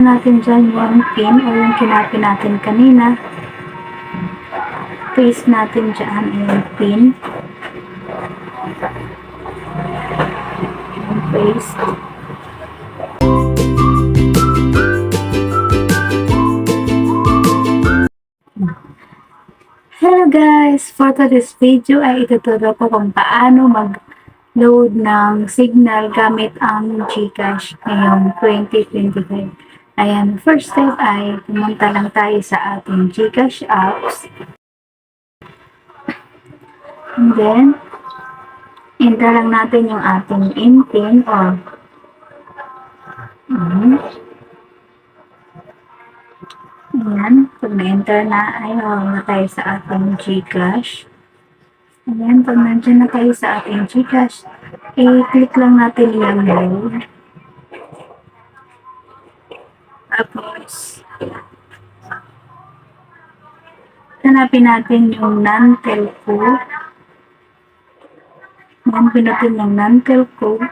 natin dyan yung pin o yung kinapin natin kanina. Paste natin dyan yung pin. Yung paste. Hello guys! For today's video ay ituturo ko kung paano mag-load ng signal gamit ang GCash ngayong 2025. Ayan, first step ay pumunta lang tayo sa ating GCash apps. And then, enter lang natin yung ating in-pin or Mhm. Ayan, pag na-enter na, ay na tayo sa ating Gcash. Ayan, pag nandiyan na tayo sa ating Gcash, i-click lang natin yung load. Tapos, hanapin natin yung non-telco. Ayan, pinutin yung non-telco.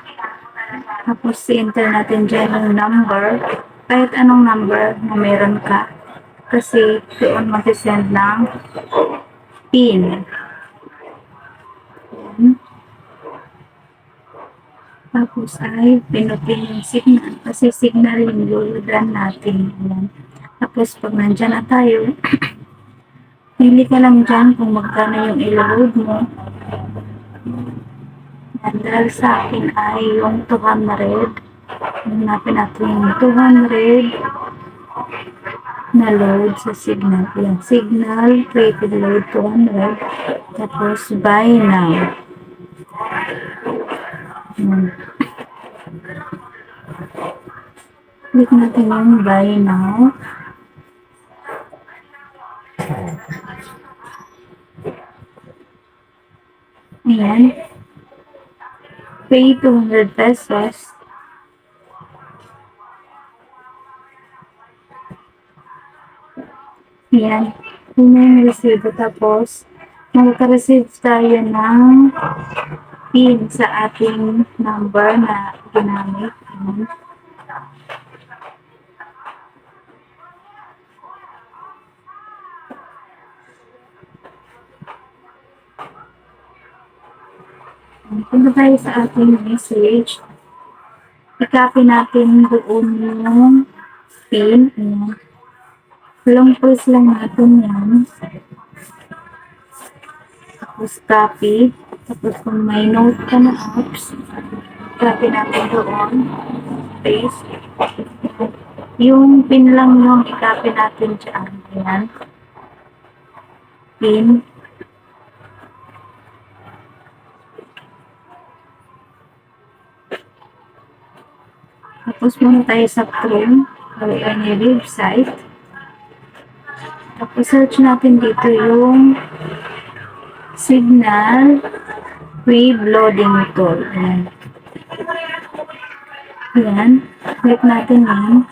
Tapos, i-enter natin dyan yung number. Kahit anong number na meron ka. Kasi, doon mag-send ng PIN. Ayan. Tapos ay pinutin yung signal. Kasi signal yung luludan natin. Ayan. Tapos, pag nandyan na tayo, pili ka lang dyan kung magkano yung ilo-load mo. Dahil sa akin ay yung 200. Hanapin natin yung 200 na load sa signal. Yan, signal, created load 200. Tapos, buy now. Yan. Click natin yung buy now. Ayan. Pay 200 pesos. Ayan. Yun yung resibo. Tapos, magka-receive tayo ng PIN sa ating number na ginamit. Punta tayo sa ating message. I-copy natin doon yung PIN. Long press lang natin yan. Tapos copy. Tapos kung may note ka na apps, copy natin doon. Paste. Yung pin lang yung i-copy natin dyan. Ayan. Pin. Tapos muna tayo sa Chrome o any website. Tapos search natin dito yung Signal Wave Loading Tool. Ayan. Ayan. Click natin yan.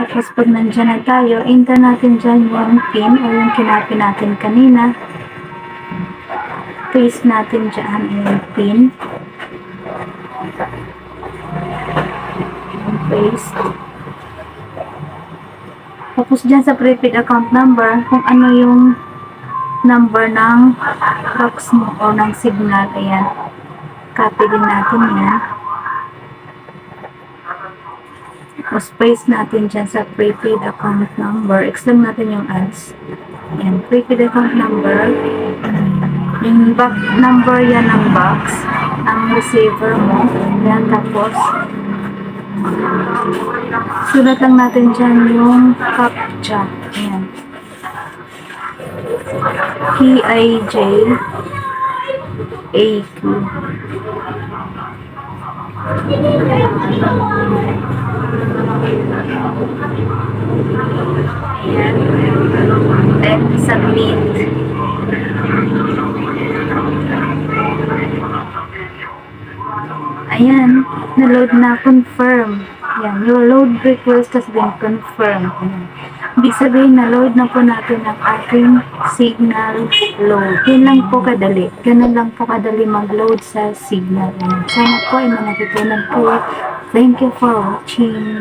Tapos pag nandyan na tayo, enter natin dyan yung pin o yung kinapin natin kanina. Paste natin dyan yung pin. Paste. Tapos dyan sa prepaid account number, kung ano yung number ng box mo o ng signal, ayan. Copy din natin yan. Tapos paste natin dyan sa prepaid account number. Extend natin yung ads. Ayan, prepaid account number. Yung back number yan ng box, ang receiver mo. Ayan, tapos Sulat lang natin dyan yung CAPTCHA. Ayan. P-I-J A-Q Ayan. Then, submit. Ayan, na-load na, confirm. Ayan, your load request has been confirmed. Ayan. Ibig sabihin, na-load na po natin ang ating signal load. Yun lang po kadali. Ganun lang po kadali mag-load sa signal. Sana po ay mga natutunan po. Thank you for watching.